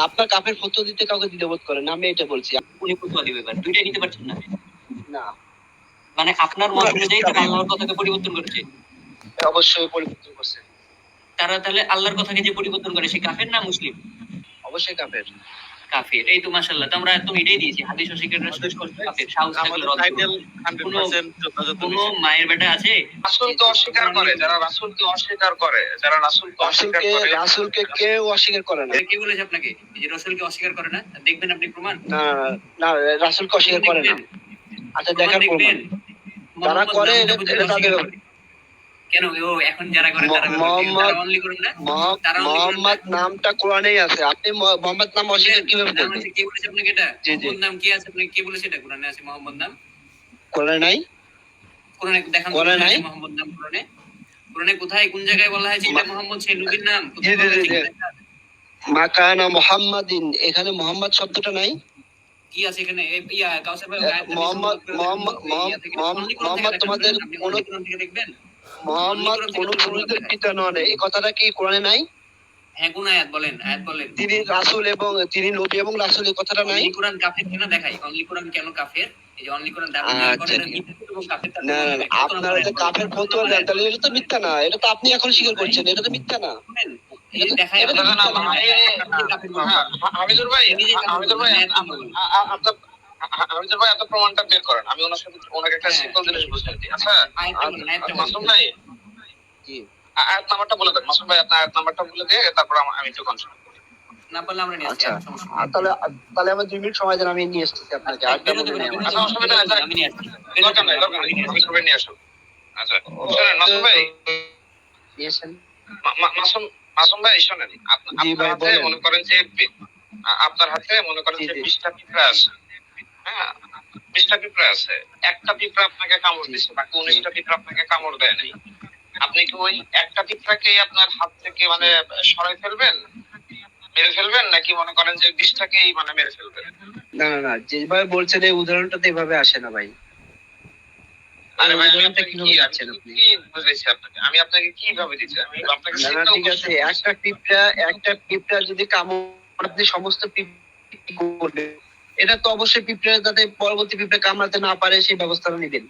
আপনার কাপের ফটো দিতে কাউকে দ্বিধাবোধ করেন আমি এটা বলছি। উনি ফটো দিবে এবার দুইটাই নিতে পারছেন না? না। মানে আপনার মত অনুযায়ী তারা আল্লাহর কথাকে পরিবর্তন করছে। অবশ্যই পরিবর্তন করছে। তারা তাহলে আল্লাহর কথাকে যে পরিবর্তন করে সে কাফের না মুসলিম? অবশ্যই কাপের কাফের। এই তো মাশাআল্লাহ তো আমরা একদম এটাই দিয়েছি হাদিস সুস্পষ্ট কাফের সাহস কোনো-। মায়ের বেটা আছে? রাসূলকে অস্বীকার করে যারা রাসূলকে অস্বীকার করে যারা রাসূলকে অস্বীকার করে রাসুলকে কেউ অস্বীকার করে না। কে বলেছে আপনাকে? যে রসুলকে অস্বীকার করে না দেখবেন আপনি প্রমাণ? না না রাসুলকে অস্বীকার করে না। আচ্ছা দেখার প্রমাণ যারা করে এটা- তাদের-। কেন? ও এখন যারা করে তারা মোহাম্মদ- অনলি করেন না? মহ- তারা only করে না। মোহাম্মদ নামটা কোরআনেই আছে। আপনি মোহাম্মদ নাম অস্বীকার কীভাবে করবেন? কে বলেছে আপনাকে এটা? জি, জি। মোহাম্মদ নাম কি আছে? আপনাকে কে বলেছে এটা? কোরআনে আছে মোহাম্মদ নাম? কোরআনে নাই? কোরআনে দেখান কোরআনে নাই? মোহাম্মদ নাম কোরআনে। কোরআনে কোথায় কোন জায়গায় বলা হয়েছে? এটা মোহাম্মদ সেই নবীর নাম। জি, কোথায় জি, বলা জি, হয়েছে? জি। মাকানা মোহাম্মদিন। এখানে মোহাম্মদ শব্দটা নাই? কি আছে এখানে? এই ইয়া কাউসার ভাই মোহাম্মদ- মোহাম্মদ- মোহাম্মদ- তোমাদের দেখবেন? মোহাম্মদ কোন পুরুষদের পিতা নন এই কথাটা কি কোরআনে নাই হ্যাঁ কোন আয়াত বলেন আয়াত বলেন তিনি রাসুল এবং তিনি নবী এবং রাসুল এই কথাটা নাই কোরআন কাফের কেন দেখাই অনলি কোরআন কেন কাফের এই যে অনলি কোরআন দাবি আচ্ছা, করে না আপনারা যে কাফের? ফতুয়া দেন তাহলে এটা তো মিথ্যা না এটা তো আপনি এখন স্বীকার করছেন এটা তো মিথ্যা না। হ্যাঁ, হামিদুর ভাই নিজে কাফের ভাই আপনার হামিদুর ভাই আপনার প্রমাণটা বের করেন। আমি ওনার সাথে ওনাকে একটা হ্যাঁ। সিম্পল জিনিস বুঝতে দিই। আচ্ছা। মাসুম আয়াত নাম্বারটা বলে দেন। মাসুম ভাই আপনার আয়াত নাম্বারটা বলে দিয়ে তারপর আমি একটু কনসার্ন না পারলে আমরা নিয়ে আসছি, আচ্ছা। আর সমস্যা নেই। আর তাহলে তাহলে আমার দুই মিনিট সময় দেন আমি নিয়ে এসেছি আপনাকে। আর বেরোতে তেমন নেই পারবেন, আমার। আচ্ছা, অসুবিধা নাই, আমি নিয়ে আসছি। দরকার নাই দরকার নাই হামিদুর ভাই নিয়ে আসুন। আচ্ছা শোনেন মাসুম ভাই। নিয়ে এসেন। মা- মা- মাসুম মাসুম ভাই শোনেন আপনার হাতে মনে করেন যে আপনার হাতে মনে করেন যে বিশটা পিঁপড়া আছে। হ্যাঁ বিশটা পিঁপড়া আছে। একটা পিঁপড়া আপনাকে কামড় দিচ্ছে বাকি উনিশটা পিঁপড়া আপনাকে কামড় দেয় নাই। আপনি কি ওই একটা পিঁপড়াকে আপনার হাত থেকে মানে সরাই ফেলবেন? মেরে ফেলবেন? নাকি মনে করেন যে বিষটাকেই মানে মেরে ফেলবেন? না না না যেভাবে বলছেন এই উদাহরণটা তো এভাবে আসে না ভাই। আরে ভাই আমি আপনাকে কি? কি আপনাকে? আমি আপনাকে কীভাবে দিচ্ছি? আমি আপনাকে ঠিক আছে একটা পিঁপড়া একটা পিঁপড়া যদি কামড় আপনি সমস্ত পিঁপড়া করবেন এটা তো অবশ্যই পিঁপড়া যাতে পরবর্তী পিঁপড়া কামড়াতে না পারে সেই ব্যবস্থাটা নেবেন।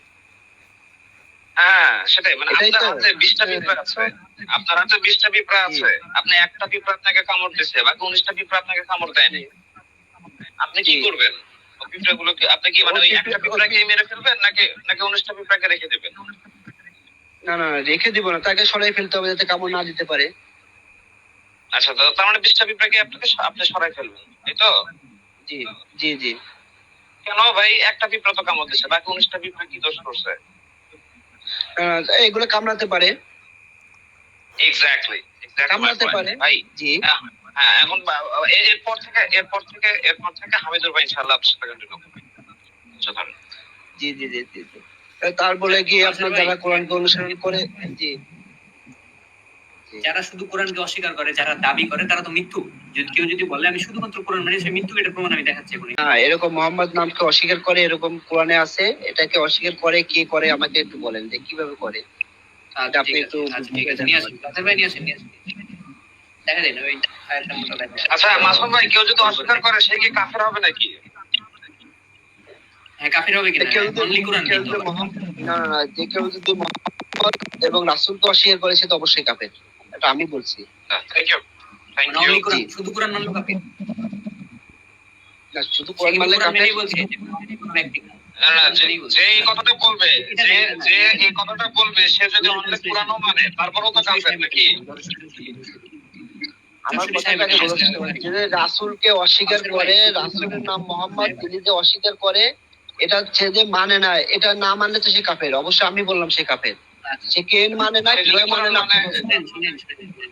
হ্যাঁ সেটাই। মানে আপনার হাতে বিশটা পিঁপড়া আছে। আপনার হাতে বিশটা পিঁপড়া আছে। আপনি একটা পিঁপড়া আপনাকে কামড় দিছে বাকি উনিশটা পিঁপড়া আপনাকে কামড় দেয়নি। আপনি কি করবেন? পিঁপড়াগুলোকে আপনি কি মানে ওই একটা পিঁপড়াকে মেরে ফেলবেন নাকি নাকি উনিশটা পিঁপড়াকে রেখে দেবেন? না না রেখে দিব না। তাকে সরাই ফেলতে হবে যাতে কামড় না দিতে পারে। আচ্ছা তো তার মানে বিশটা পিঁপড়াকে আপনাকে আপনি সরাই ফেলবেন। এই তো? জি জি জি। কেন ভাই? একটা পিঁপড়া তো কামড় বাকি উনিশটা পিঁপড়া কি দোষ করছে? এগুলো কামড়াতে পারে। এক্স্যাক্টলি কামড়াতে পারে ভাই জি। হ্যাঁ এখন এরপর থেকে এরপর থেকে এরপর থেকে হামিদুর ভাই ইনশাআল্লাহ আপনার সাথে কন্টিনিউ আচ্ছা, জি জি জি জি জি। তারপরে গিয়ে আপনার যারা কোরআনকে অনুসরণ করে জি। যারা শুধু কোরআনকে অস্বীকার করে যারা দাবি করে তারা তো মৃত্যু যদি কেউ যদি বলে আমি শুধুমাত্র কোরআন মানে সে মৃত্যু এটা প্রমাণ আমি দেখাচ্ছি এখন হ্যাঁ এরকম মোহাম্মদ নামকে অস্বীকার করে এরকম কোরআনে আছে এটাকে অস্বীকার করে কে করে আমাকে একটু বলেন যে কীভাবে করে আচ্ছা, আপনি ঠিক একটু আচ্ছা, ঠিক আছে, নিয়ে আসুন। ভাই নিয়ে আসেন, নিয়ে আসুন। দেখা দেন, ওই। আচ্ছা মাসুম ভাই কেউ যদি অস্বীকার করে সে কি কাফের হবে নাকি হ্যাঁ, কাফির হবে কিনা? কেউ কোরআন। যদি মোহাম্মদ- না না না যে কেউ যদি মোহাম্মদ এবং রাসূলকে অস্বীকার করে সে তো অবশ্যই কাফের এটা আমি বলছি। থ্যাংক ইউ থ্যাংক ইউ শুধু কোরআন মানলে কাফির। না শুধু কোরআন মানলে কোরআন কাফের যে কোনো ব্যক্তি না। যে এই কথাটা বলবে যে যে এই কথাটা বলবে সে যদি অন্য কোরআনও মানে তারপরেও তো কাফের নাকি? আমার কথাটাকে বলছি। যে রাসূলকে অস্বীকার করে রাসূলের নাম মোহাম্মদ তিনি যে অস্বীকার করে এটা সে যে মানে না এটা না মানলে তো সে কাফের। অবশ্যই আমি বললাম সে কাফের। আচ্ছা, সে কেন মানে না সে মানে না মানে-।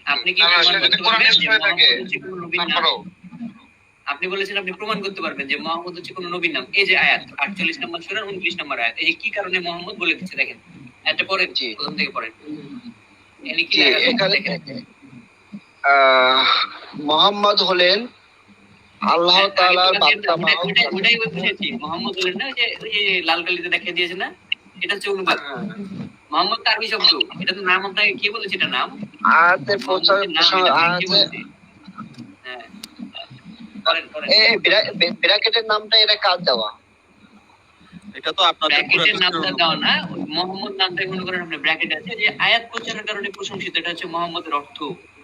আপনি কি হয়ে আপনি বলেছেন আপনি প্রমাণ করতে পারবেন যে মোহাম্মদ হচ্ছে কোনো নবীর নাম। এই যে আয়াত আটচল্লিশ নম্বর সুরার উনত্রিশ নম্বর আয়াত এই যে কি কারণে মোহাম্মদ বলে দিচ্ছে দেখেন। একটা পড়েন জি। প্রথম থেকে পড়েন। এনে কি মোহাম্মদ হলেন আল্লাহ তাআলার বার্তা বাহক। হ্যাঁ, ওটাই ওটাই বুঝেছি মোহাম্মদ বলেন না যে লাল কালিতে দেখিয়ে দিয়েছে না? এটা হচ্ছে অনুবাদ। মোহাম্মদ আরবি শব্দ। এটা তো নাম আপনাকে কে বলেছে? এটা নাম? বলছে? হ্যাঁ। ব্র্যাকেটের নামটা এটা কাজ দেওয়া? এটা তো আপনাদের ব্র্যাকেটের নামটা দাও না মোহাম্মদ নামটা মনে করেন আপনি ব্র্যাকেট আছে যে আয়াত প্রচারের কারণে প্রশংসিত এটা হচ্ছে মোহাম্মদের অর্থ।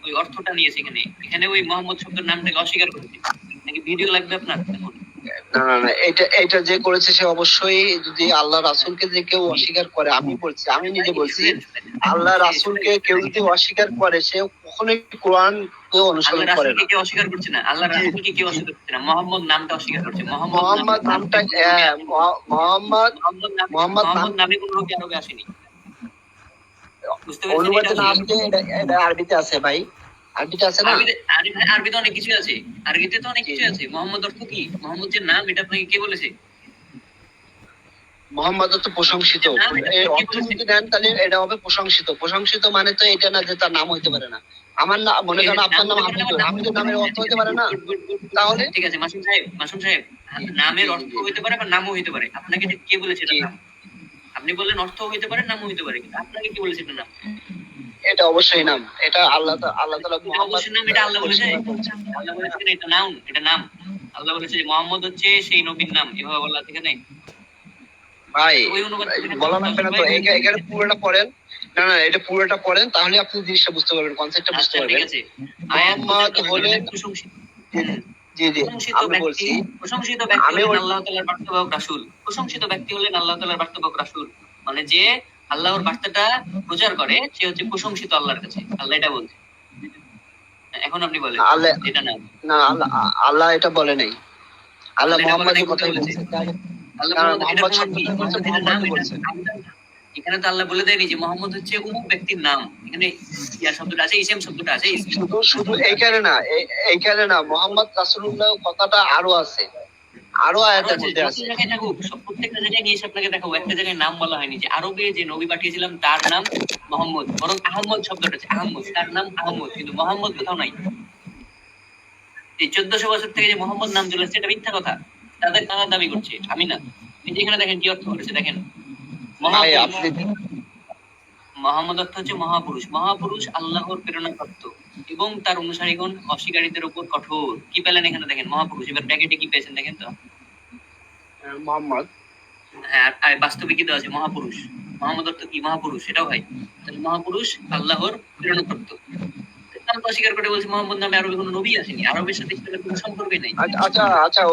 ওই অর্থটা নিয়েছে এখানে। এখানে ওই মোহাম্মদ শব্দের নামটাকে অস্বীকার করেছে। নাকি ভিডিও লাগবে আপনার? এটা এটা যে করেছে সে অবশ্যই যদি আল্লাহ রাসূলকে যে কেউ অস্বীকার করে আমি বলছি আমি নিজে বলছি আল্লাহ রাসূলকে কেউ যদি অস্বীকার করে সে কখনোই কোরআন অনুসরণ করে না। কেউ অস্বীকার করছে না আল্লাহ রাসূলকে কেউ অস্বীকার করছে না মোহাম্মদ নামটা অস্বীকার করছে মোহাম্মদ নামটা হ্যাঁ, মোহাম্মদ মোহাম্মদ নামে নামে কোনো লোক আরবে আসেনি অনুবাদে এটা? না আসলে এটা এটা আরবিতে আছে ভাই। আরবিতে আছে না? আরবিতে অনেক কিছু আছে। আরবিতে তো অনেক কিছু আছে। মোহাম্মদ অর্থ কি? মোহাম্মদ যে নাম এটা আপনাকে কে বলেছে? মোহাম্মদ তো প্রশংসিত। নেন তাহলে এটা হবে মানে তো এটা না যে তার নাম হইতে পারে না। আমার না মনে করেন আপনার নাম হামিদুল হামিদুল নামের অর্থ হইতে পারে না? তাহলে? ঠিক আছে মাসুম সাহেব মাসুম সাহেব নামের অর্থ হইতে পারে বা নামও হইতে পারে? আপনাকে কে বলেছে এটা নাম? আপনি বললেন অর্থ হইতে পারে নামও হইতে পারে কিন্তু আপনাকে কি বলেছে এটা নাম? এটা অবশ্যই নাম। এটা আল্লাহ আল্লাহ তাআলা অবশ্যই নাম এটা আল্লাহ বলেছে। আল্লাহ এটা নাম এটা নাম। আল্লাহ বলেছে যে মোহাম্মদ হচ্ছে সেই নবীর নাম। এভাবে বলা ভাই বলা লাগবে না তো? এখানে পুরোটা পড়েন। না না এটা পুরোটা পড়েন তাহলে আপনি জিনিসটা বুঝতে পারবেন কনসেপ্টটা বুঝতে আচ্ছা ঠিক পারবেন আছে আয়াত হুম। জি জি আমি বলছি। প্রশংসিত ব্যক্তি হলেন আল্লাহ তাআলার বার্তাবাহক রাসূল। প্রশংসিত ব্যক্তি হলেন আল্লাহ তাআলার বার্তাবাহক রাসূল। মানে যে আল্লাহর বার্তাটা প্রচার করে সে হচ্ছে প্রশংসিত আল্লাহর কাছে। আল্লাহ এটা বলছে। এখন আপনি বলেন আল্লাহ এটা না। না আল্লাহ আল্লাহ এটা বলে নাই। আল্লাহ মোহাম্মদের কথা বলেছে? এখানে তো আল্লাহ বলে দেয়নি যে মোহাম্মদ হচ্ছে অমুক ব্যক্তির নাম। এখানে ইয়া শব্দটা আছে ইসেম শব্দটা আছে শুধু শুধু এই কারণে না এই- কারণে না মোহাম্মদ রাসূলুল্লাহ কথাটা আরও আছে। আরও আরও মধ্যে আছে জায়গায় থাকুক, সব- প্রত্যেকটা জায়গায় নিয়ে এসে আপনাকে দেখাবো। একটা জায়গায় নাম বলা হয়নি যে আরবে যে নবী পাঠিয়েছিলাম তার নাম মোহাম্মদ বরং আহমদ শব্দটা আছে আহমদ তার নাম আহমদ কিন্তু মোহাম্মদ কোথাও নাই। এই চোদ্দশো বছর থেকে যে মোহাম্মদ নাম চলে এটা মিথ্যা কথা। তাদের তারা দাবি করছে আমি না। এখানে দেখেন কি অর্থ করেছে দেখেন। মোহাম্মদ অর্থ হচ্ছে মহাপুরুষ মহাপুরুষ আল্লাহর প্রেরণাপ্রাপ্ত। এবং তার অনুসারীগণ অস্বীকারীদের উপর কঠোর। কি পেলেন এখানে দেখেন? মহাপুরুষ এবার ব্র্যাকেটে কি পেয়েছেন দেখেন তো? মোহাম্মদ। হ্যাঁ আর- আর বাস্তবে কি দেওয়া আছে? মহাপুরুষ। মোহাম্মদ অর্থ কি? মহাপুরুষ এটাও হয়। তাহলে মহাপুরুষ আল্লাহর প্রেরণাপ্রাপ্ত। তারা তো অস্বীকার করে বলছে মোহাম্মদ নামে আরবে কোনো নবী আসেনি। আরবের সাথে ইসলামের কোনো সম্পর্কই নাই। আচ্ছা আচ্ছা আচ্ছা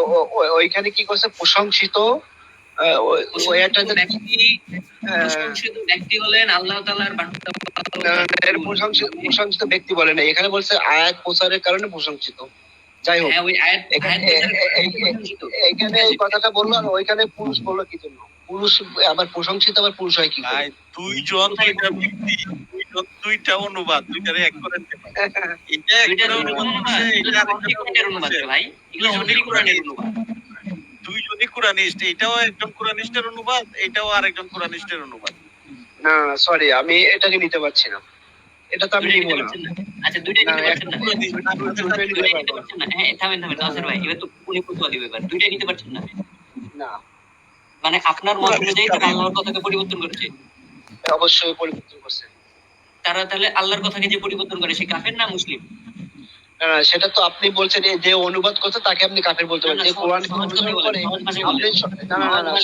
ওইখানে কি করছে? প্রশংসিত ওই- ব্যক্তি আহ, প্রশংসিত ব্যক্তি হলেন আল্লাহ তাআলার না, না, না, এর প্রশংসিত প্রশংসিত ব্যক্তি বলে না এখানে বলছে আয়াত প্রচারের কারণে প্রশংসিত। যাই হোক। হ্যাঁ ওই আয়াত এখানে- এই কথাটা বলল আর ওইখানে পুরুষ বলল কি জন্য? পুরুষ আবার প্রশংসিত আবার পুরুষ হয় কি দুইজন দুইটা অনুবাদ দুইটারে এক করে। এটা একটা অনুবাদ এটা ভাই। এগুলো অনুবাদ। কোরআনিস্ট এটাও একজন কোরআনিস্টের অনুবাদ এটাও আরেকজন কোরআনিস্টের অনুবাদ। না সরি আমি এটাকে নিতে পারছি না। এটা তো আমি নিব না। আচ্ছা দুইটা নিতে পারছেন না। না। হ্যাঁ থামেন থামেন নাসির ভাই এবার তো দিবে এবার। দুইটা নিতে পারছেন না। না। মানে আপনার মত অনুযায়ী তারা আল্লাহর কথাকে পরিবর্তন করেছে? অবশ্যই পরিবর্তন করছে। তারা তাহলে আল্লাহর কথাকে যে পরিবর্তন করে সে কাফের না মুসলিম? সেটা তো আপনি বলছেন এই যে অনুবাদ করছে তাকে আপনি কাফের বলতে পারেন। যে কোরআন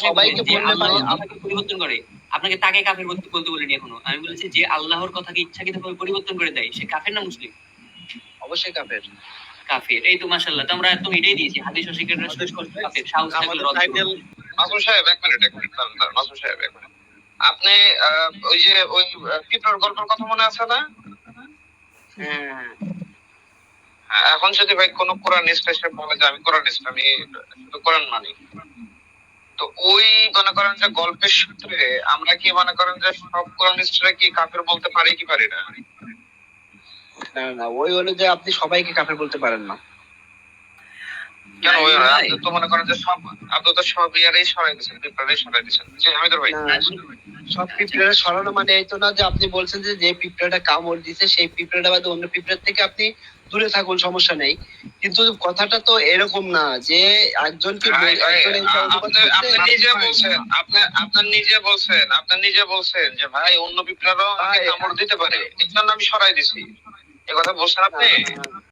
সবাইকে বললে মানে পরিবর্তন করে। আপনাকে তাকে কাফের বলতে বলতে বলিনি এখনও। আমি বলেছি যে আল্লাহর কথাকে ইচ্ছাকৃতভাবে পরিবর্তন করে দেয়। সে কাফের না মুসলিম? অবশ্যই কাফের। কাফের। এই তো মাশাআল্লাহ তোমরা একদম এটাই দিয়েছি হাদিস অস্বীকারের কাফের সাহস থাকলে রদ। মাসুম সাহেব এক মিনিট এক মিনিট দাঁড়ান, মাসুম সাহেব এক মিনিট। আপনি আহ, ওই যে ওই পিঁপড়ার গল্পের কথা মনে আছে না? হ্যাঁ, এখন যদি ভাই কোন কোরআন স্পেশাল বলে যে আমি কোরআন আমি কোরআন মানি। তো ওই মনে করেন যে গল্পের সূত্রে আমরা কি মনে করেন যে সব কোরআন কি কাফের বলতে পারি কি পারি না? না না, ওই হলো যে আপনি সবাইকে কাফের বলতে পারেন না। কেন আপনি তো মনে করেন যে সব আপনি তো সব ইয়ারেই সরাই দিচ্ছেন পিঁপড়ারই সরাই দিচ্ছেন জি হামিদুর ভাই। সব পিঁপড়া সরানো মানে এই তো না যে আপনি বলছেন যে যে পিঁপড়াটা কামড় দিছে সেই পিঁপড়াটা বাদে অন্য পিঁপড়ার থেকে আপনি দূরে থাকুন সমস্যা নেই। কিন্তু কথাটা তো এরকম না যে একজনকে একজন আপনি আপনি নিজে বলছেন আপনি আপনার নিজে বলছেন আপনি নিজে বলছেন যে ভাই অন্য পিঁপড়ারও কামড় দিতে পারে। এই জন্য আমি সরাই দিছি এ কথা বলছেন আপনি।